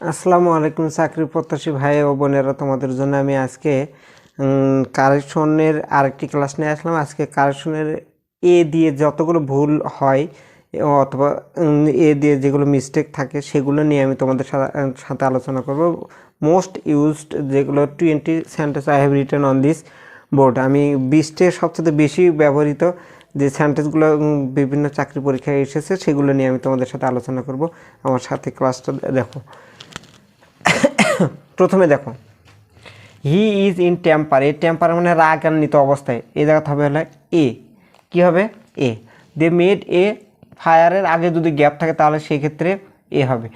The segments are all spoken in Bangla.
আসসালামু আলাইকুম, চাকরি প্রত্যাশী ভাই ও বোনেরা তোমাদের জন্য আমি আজকে কারেকশনের আরেকটি ক্লাস নিয়ে আসলাম। আজকে কারেকশনের এ দিয়ে যতগুলো ভুল হয় অথবা এ দিয়ে যেগুলো মিস্টেক থাকে, সেগুলো নিয়ে আমি তোমাদের সাথে আলোচনা করব। মোস্ট ইউজড যেগুলো twenty sentence I have return on this board আমি বিশটে সবচেয়ে বেশি ব্যবহৃত যে সেন্টেন্সগুলো বিভিন্ন চাকরি পরীক্ষায় এসেছে, সেগুলো নিয়ে আমি তোমাদের সাথে আলোচনা করব। আমার সাথে ক্লাসটা দেখো। প্রথমে দেখো। হি ইজ ইন টেম্পার এই টেম্পার মানে রাগান্বিত অবস্থায়। এই জায়গাতে হবে হলো এ কি হবে? এ দে মেড এ ফায়ারের আগে যদি গ্যাপ থাকে তাহলে সেই ক্ষেত্রে এ হবে।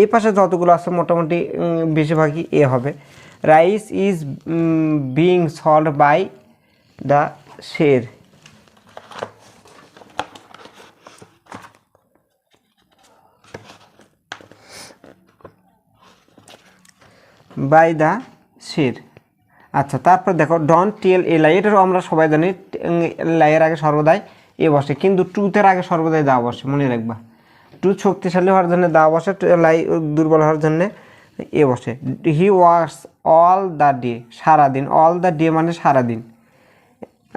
এই পাশে যতগুলো আছে মোটামুটি বেশিরভাগই এ হবে। Rice is being sold by the seer by the seer. আচ্ছা তারপর দেখো, ডন টেল এ লাই এটারও আমরা সবাই জানি লাইয়ের আগে সর্বদাই এ বসে, কিন্তু ট্রুথের আগে সর্বদাই দা বসে, মনে রাখবা। ট্রুথ শক্তিশালী হওয়ার জন্য দা বসে লাই দুর্বল হওয়ার জন্য এ বসে। He works all the day, সারাদিন। অল দ্য ডে মানে সারাদিন।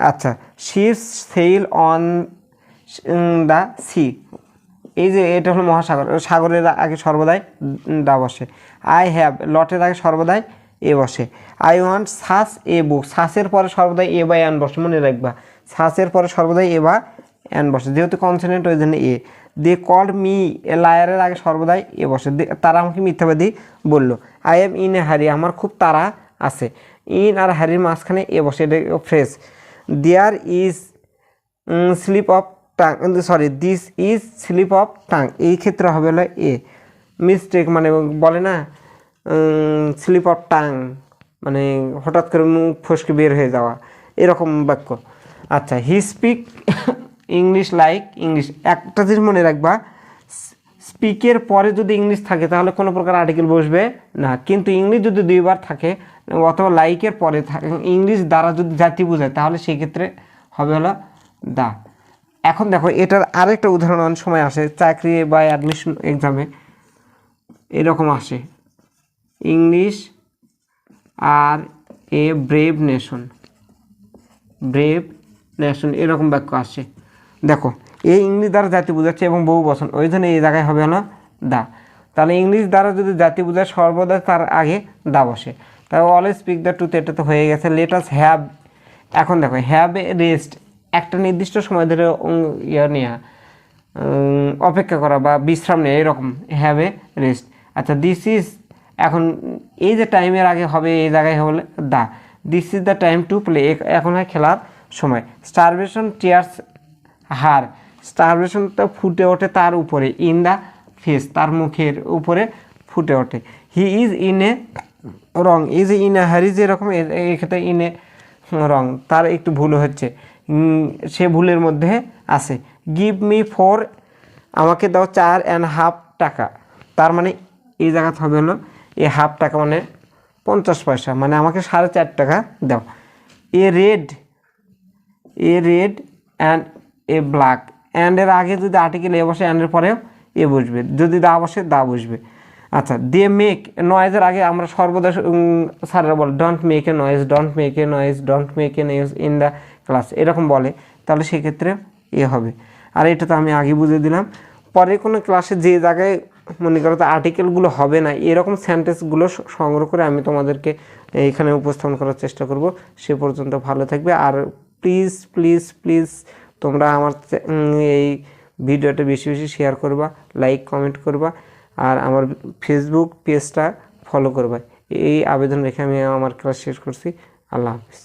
আচ্ছা ships sail on the sea. এই যে এটা হলো মহাসাগর। সাগরের আগে সর্বদাই দা বসে। আই হ্যাভ লটের আগে সর্বদাই এ বসে। I want such a book Saser পরে সর্বদাই এ বা অ্যান বসে, মনে রাখবা। সাসের পরে সর্বদাই এ বা অ্যান বসে। যেহেতু কনসেন্ট ওই জন্য এ। দে কল্ড মি এ লায়ারের আগে সর্বদাই এ বসে। তারা আমাকে মিথ্যাবাদী বলল। আই এম ইন এ হারি আমার খুব তারা আছে। ইন আর হারির মাঝখানে এ বসে, এটা fresh there is slip of tongue sorry this is slip of tongue এই ক্ষেত্রে হবে হলো এ। মিস্টেক মানে বলে না স্লিপ অফ টাং মানে হঠাৎ করে মুখ ফসকে বের হয়ে যাওয়া। এরকম বাক্য। আচ্ছা he speak English like English একটা জিনিস মনে রাখবা স্পিকের পরে যদি ইংলিশ থাকে, তাহলে কোনো প্রকার আর্টিকেল বসবে না। কিন্তু ইংলিশ যদি দুইবার থাকে, অথবা লাইকের পরে থাকে ইংলিশ দ্বারা যদি জাতি বোঝায়, তাহলে সেক্ষেত্রে হবে হলো দা। এখন দেখো, এটার আরেকটা উদাহরণ অনেক সময় আসে, চাকরি বা অ্যাডমিশন এক্সামে এরকম আসে। English R a brave nation brave nation এরকম বাক্য আসে। দেখো এই ইংলিশ দ্বারা জাতি বোঝাচ্ছে এবং বহু বচন। ওই জন্য এই জায়গায় হবে হলো দা। তাহলে ইংলিশ দ্বারা যদি জাতি বোঝায়, সর্বদা তার আগে দা বসে। তাই অলওয়েজ স্পিক দ্য টুথ এটা তো হয়ে গেছে। লেটাস হ্যাভ এখন দেখো হ্যাভ এ রেস্ট একটা নির্দিষ্ট সময় ধরে ইয়ে নেওয়া অপেক্ষা করা বা বিশ্রাম নেওয়া এরকম হ্যাভ এ রেস্ট আচ্ছা দিস ইজ এখন এই যে টাইমের আগে হবে, এই জায়গায় হলে, the this is the time to play এখন হয় খেলার সময়। স্টারভেশন টিয়ার্স হার স্টারভেশন তো ফুটে ওঠে তার উপরে ইন দ্য ফেস তার মুখের উপরে ফুটে ওঠে। He is in a wrong is in a hurry যেরকম এক্ষেত্রে ইন এ রং তার একটু ভুল হচ্ছে। সে ভুলের মধ্যে আছে। গিভ মি ফোর আমাকে দাও চার অ্যান্ড হাফ টাকা। তার মানে এই জায়গাতে হবে হলো, এই হাফ টাকা মানে পঞ্চাশ পয়সা মানে আমাকে সাড়ে চার টাকা দাও। A red a red and a black অ্যান্ডের আগে যদি আর্টিকেল এ বসে অ্যান্ডের পরেও এ বসবে। যদি দা বসে, দা বসবে। আচ্ছা দে মেক নয়েজের আগে আমরা সর্বদা স্যাররা বলে don't make a noise don't make a noise don't make a noise in the class এরকম বলে, তাহলে সেক্ষেত্রে এ হবে। আর এটা তো আমি আগে বুঝে দিলাম। পরে কোনো ক্লাসে যে জায়গায় মনে করো তো আর্টিকেলগুলো হবে না, এরকম সেন্টেন্সগুলো সংগ্রহ করে আমি তোমাদেরকে এইখানে উপস্থাপন করার চেষ্টা করব। সে পর্যন্ত ভালো থাকবে। আর প্লিজ প্লিজ প্লিজ তোমরা আমার এই ভিডিওটা বেশি বেশি শেয়ার করবা লাইক কমেন্ট করবা, আর আমার ফেসবুক পেজটা ফলো করবা। এই আবেদন রেখে আমি আমার ক্লাস শেষ করছি। আল্লাহ হাফিজ।